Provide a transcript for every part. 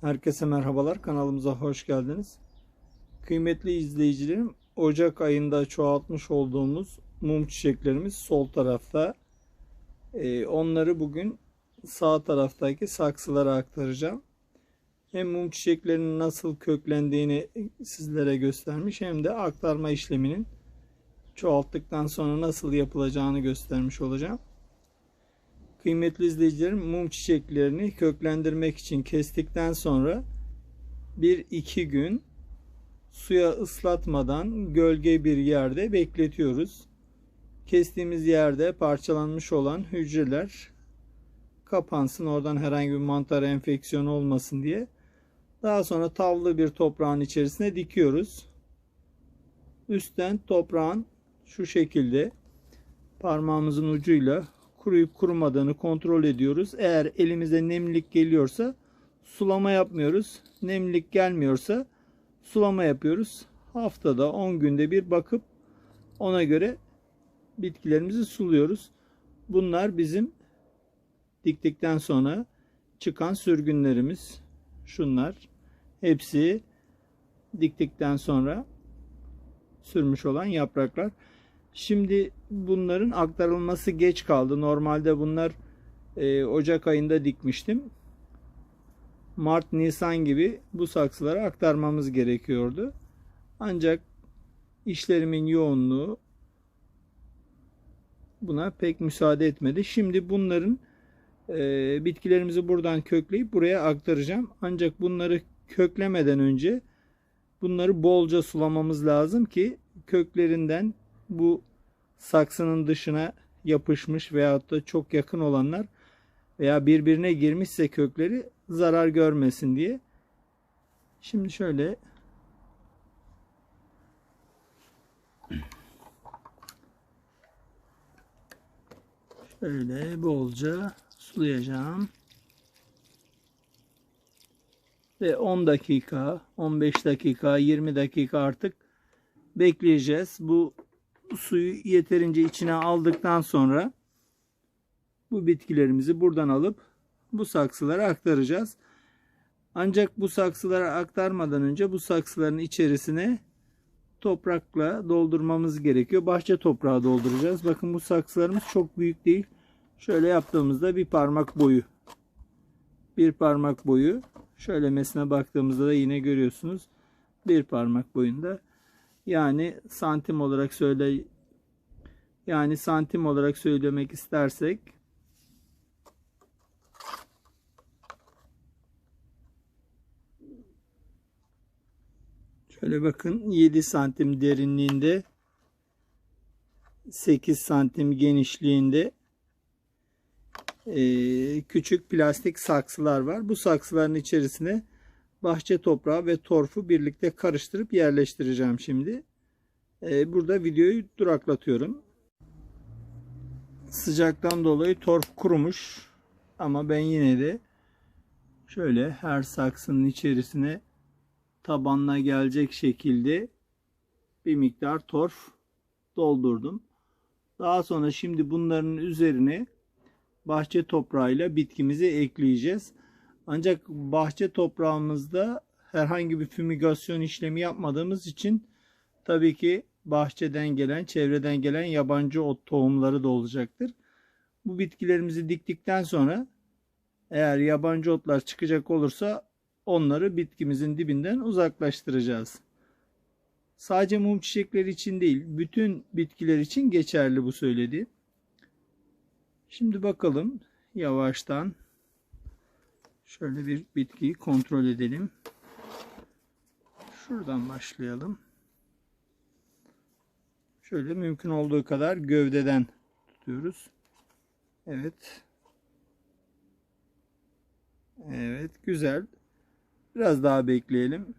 Herkese merhabalar. Kanalımıza hoş geldiniz. Kıymetli izleyicilerim, Ocak ayında çoğaltmış olduğumuz mum çiçeklerimiz sol tarafta. Ee, onları bugün sağ taraftaki saksılara aktaracağım. Hem mum çiçeklerinin nasıl köklendiğini sizlere göstermiş hem de aktarma işleminin çoğalttıktan sonra nasıl yapılacağını göstermiş olacağım. Kıymetli izleyicilerim mum çiçeklerini köklendirmek için kestikten sonra 1-2 gün suya ıslatmadan gölge bir yerde bekletiyoruz. Kestiğimiz yerde parçalanmış olan hücreler kapansın oradan herhangi bir mantar enfeksiyonu olmasın diye. Daha sonra tavlı bir toprağın içerisine dikiyoruz. Üstten toprağın şu şekilde parmağımızın ucuyla kuruyup kurumadığını kontrol ediyoruz. Eğer elimize nemlilik geliyorsa sulama yapmıyoruz. Nemlilik gelmiyorsa sulama yapıyoruz. Haftada 10 günde bir bakıp ona göre bitkilerimizi suluyoruz. Bunlar bizim diktikten sonra çıkan sürgünlerimiz. Şunlar hepsi diktikten sonra sürmüş olan yapraklar. Şimdi bunların aktarılması geç kaldı. Normalde bunlar e, Ocak ayında dikmiştim. Mart, Nisan gibi bu saksılara aktarmamız gerekiyordu. Ancak işlerimin yoğunluğu buna pek müsaade etmedi. Şimdi bunların e, bitkilerimizi buradan kökleyip buraya aktaracağım. Ancak bunları köklemeden önce bunları bolca sulamamız lazım ki köklerinden bu saksının dışına yapışmış veyahut da çok yakın olanlar veya birbirine girmişse kökleri zarar görmesin diye. Şimdi şöyle şöyle bolca sulayacağım. Ve 10 dakika, 15 dakika, 20 dakika artık bekleyeceğiz. Bu suyu yeterince içine aldıktan sonra bu bitkilerimizi buradan alıp bu saksılara aktaracağız. Ancak bu saksılara aktarmadan önce bu saksıların içerisine toprakla doldurmamız gerekiyor. Bahçe toprağı dolduracağız. Bakın bu saksılarımız çok büyük değil. Şöyle yaptığımızda bir parmak boyu. Bir parmak boyu. Şöyle mesine baktığımızda da yine görüyorsunuz. Bir parmak boyunda. Yani santim olarak söyle yani santim olarak söylemek istersek Şöyle bakın 7 santim derinliğinde 8 santim genişliğinde küçük plastik saksılar var. Bu saksıların içerisine bahçe toprağı ve torfu birlikte karıştırıp yerleştireceğim şimdi. E, burada videoyu duraklatıyorum. Sıcaktan dolayı torf kurumuş ama ben yine de şöyle her saksının içerisine tabanına gelecek şekilde bir miktar torf doldurdum. Daha sonra şimdi bunların üzerine bahçe toprağıyla bitkimizi ekleyeceğiz. Ancak bahçe toprağımızda herhangi bir fümigasyon işlemi yapmadığımız için tabii ki bahçeden gelen, çevreden gelen yabancı ot tohumları da olacaktır. Bu bitkilerimizi diktikten sonra eğer yabancı otlar çıkacak olursa onları bitkimizin dibinden uzaklaştıracağız. Sadece mum çiçekleri için değil, bütün bitkiler için geçerli bu söylediğim. Şimdi bakalım yavaştan şöyle bir bitkiyi kontrol edelim. Şuradan başlayalım. Şöyle mümkün olduğu kadar gövdeden tutuyoruz. Evet. Evet güzel. Biraz daha bekleyelim.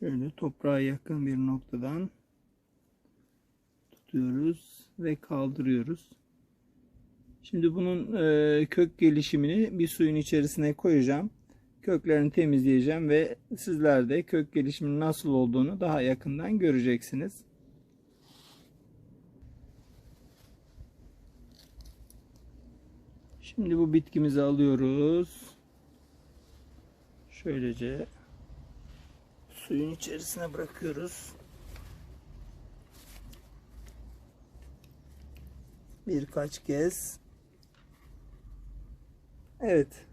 Şöyle toprağa yakın bir noktadan tutuyoruz ve kaldırıyoruz. Şimdi bunun e, kök gelişimini bir suyun içerisine koyacağım. Köklerini temizleyeceğim ve sizler de kök gelişiminin nasıl olduğunu daha yakından göreceksiniz. Şimdi bu bitkimizi alıyoruz. Şöylece suyun içerisine bırakıyoruz. Birkaç kez. Evet.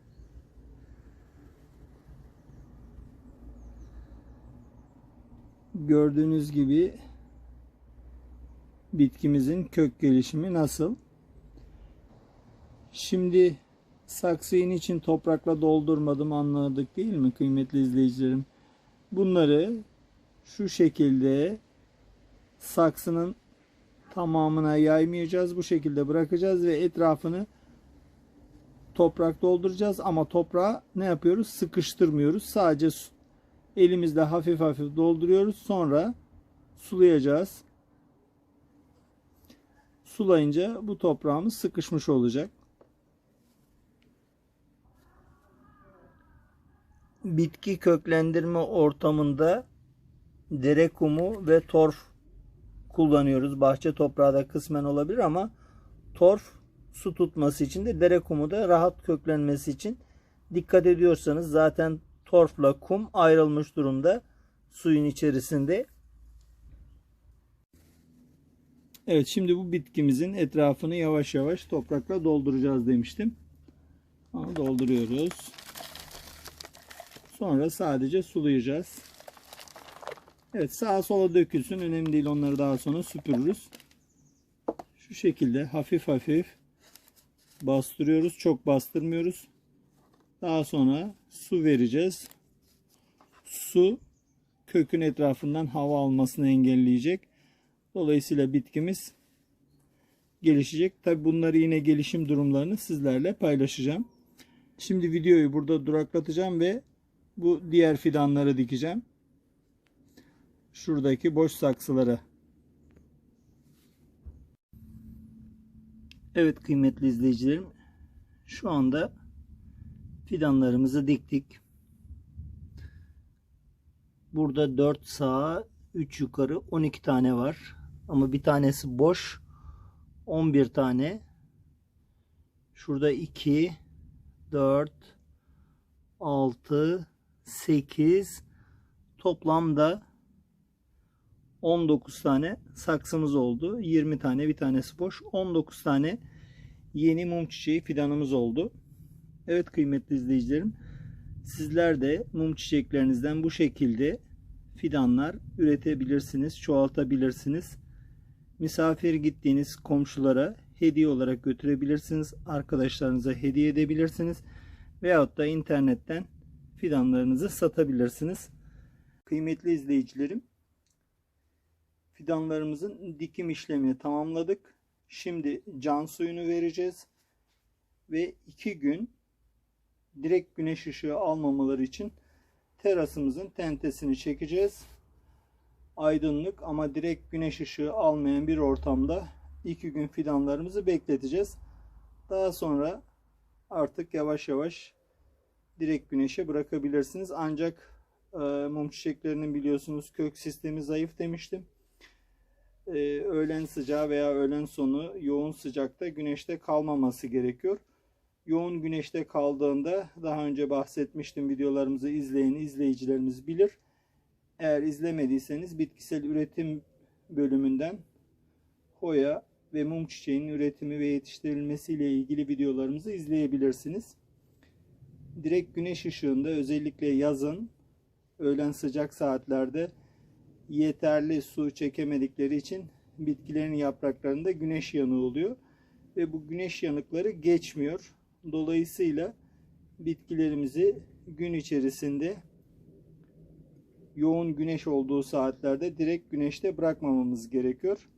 Gördüğünüz gibi bitkimizin kök gelişimi nasıl? Şimdi saksıyın için toprakla doldurmadım anladık değil mi kıymetli izleyicilerim? Bunları şu şekilde saksının tamamına yaymayacağız. Bu şekilde bırakacağız ve etrafını toprak dolduracağız ama toprağı ne yapıyoruz? Sıkıştırmıyoruz. Sadece elimizle hafif hafif dolduruyoruz. Sonra sulayacağız. Sulayınca bu toprağımız sıkışmış olacak. Bitki köklendirme ortamında dere kumu ve torf kullanıyoruz. Bahçe toprağı da kısmen olabilir ama torf su tutması için de dere kumu da rahat köklenmesi için dikkat ediyorsanız zaten torfla kum ayrılmış durumda suyun içerisinde. Evet şimdi bu bitkimizin etrafını yavaş yavaş toprakla dolduracağız demiştim. Ama dolduruyoruz. Sonra sadece sulayacağız. Evet sağa sola dökülsün. Önemli değil onları daha sonra süpürürüz. Şu şekilde hafif hafif bastırıyoruz. Çok bastırmıyoruz. Daha sonra su vereceğiz. Su kökün etrafından hava almasını engelleyecek. Dolayısıyla bitkimiz gelişecek. Tabi bunları yine gelişim durumlarını sizlerle paylaşacağım. Şimdi videoyu burada duraklatacağım ve bu diğer fidanları dikeceğim. Şuradaki boş saksılara. Evet kıymetli izleyicilerim. Şu anda fidanlarımızı diktik. Burada 4 sağa 3 yukarı 12 tane var. Ama bir tanesi boş. 11 tane. Şurada 2 4 6 8 toplamda 19 tane saksımız oldu. 20 tane bir tanesi boş. 19 tane yeni mum çiçeği fidanımız oldu. Evet kıymetli izleyicilerim. Sizler de mum çiçeklerinizden bu şekilde fidanlar üretebilirsiniz, çoğaltabilirsiniz. Misafir gittiğiniz komşulara hediye olarak götürebilirsiniz. Arkadaşlarınıza hediye edebilirsiniz. Veyahut da internetten fidanlarınızı satabilirsiniz. Kıymetli izleyicilerim, fidanlarımızın dikim işlemini tamamladık. Şimdi can suyunu vereceğiz ve iki gün direkt güneş ışığı almamaları için terasımızın tentesini çekeceğiz. Aydınlık ama direkt güneş ışığı almayan bir ortamda iki gün fidanlarımızı bekleteceğiz. Daha sonra artık yavaş yavaş direkt güneşe bırakabilirsiniz. Ancak e, mum çiçeklerinin biliyorsunuz kök sistemi zayıf demiştim. E, öğlen sıcağı veya öğlen sonu yoğun sıcakta güneşte kalmaması gerekiyor. Yoğun güneşte kaldığında daha önce bahsetmiştim videolarımızı izleyen izleyicilerimiz bilir. Eğer izlemediyseniz bitkisel üretim bölümünden hoya ve mum çiçeğinin üretimi ve yetiştirilmesi ile ilgili videolarımızı izleyebilirsiniz. Direkt güneş ışığında özellikle yazın öğlen sıcak saatlerde yeterli su çekemedikleri için bitkilerin yapraklarında güneş yanığı oluyor ve bu güneş yanıkları geçmiyor. Dolayısıyla bitkilerimizi gün içerisinde yoğun güneş olduğu saatlerde direkt güneşte bırakmamamız gerekiyor.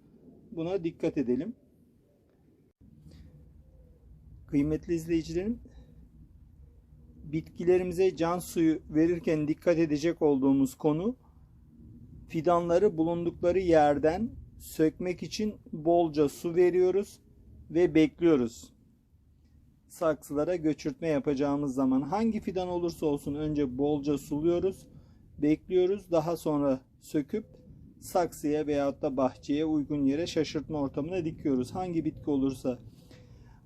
Buna dikkat edelim. Kıymetli izleyicilerim, bitkilerimize can suyu verirken dikkat edecek olduğumuz konu fidanları bulundukları yerden sökmek için bolca su veriyoruz ve bekliyoruz. Saksılara göçürtme yapacağımız zaman hangi fidan olursa olsun önce bolca suluyoruz, bekliyoruz. Daha sonra söküp saksıya veyahut da bahçeye uygun yere şaşırtma ortamına dikiyoruz. Hangi bitki olursa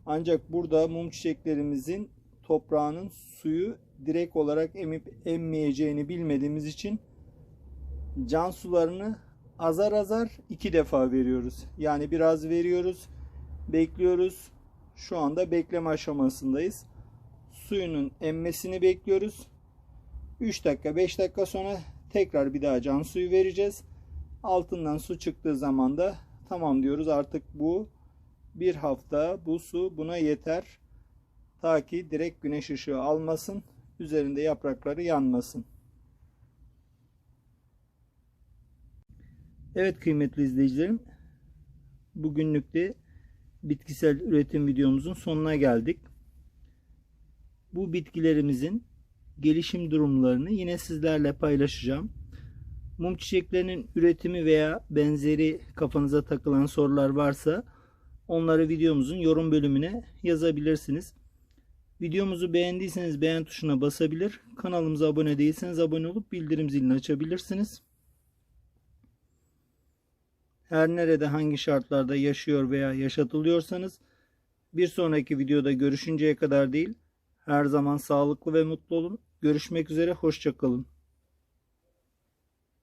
Ancak burada mum çiçeklerimizin toprağının suyu direkt olarak emip emmeyeceğini bilmediğimiz için can sularını azar azar iki defa veriyoruz. Yani biraz veriyoruz, bekliyoruz. Şu anda bekleme aşamasındayız. Suyunun emmesini bekliyoruz. 3 dakika 5 dakika sonra tekrar bir daha can suyu vereceğiz. Altından su çıktığı zaman da tamam diyoruz artık bu bir hafta bu su buna yeter. Ta ki direkt güneş ışığı almasın. Üzerinde yaprakları yanmasın. Evet kıymetli izleyicilerim. Bugünlük de bitkisel üretim videomuzun sonuna geldik. Bu bitkilerimizin gelişim durumlarını yine sizlerle paylaşacağım. Mum çiçeklerinin üretimi veya benzeri kafanıza takılan sorular varsa onları videomuzun yorum bölümüne yazabilirsiniz. Videomuzu beğendiyseniz beğen tuşuna basabilir. Kanalımıza abone değilseniz abone olup bildirim zilini açabilirsiniz. Her nerede hangi şartlarda yaşıyor veya yaşatılıyorsanız bir sonraki videoda görüşünceye kadar değil her zaman sağlıklı ve mutlu olun. Görüşmek üzere hoşçakalın.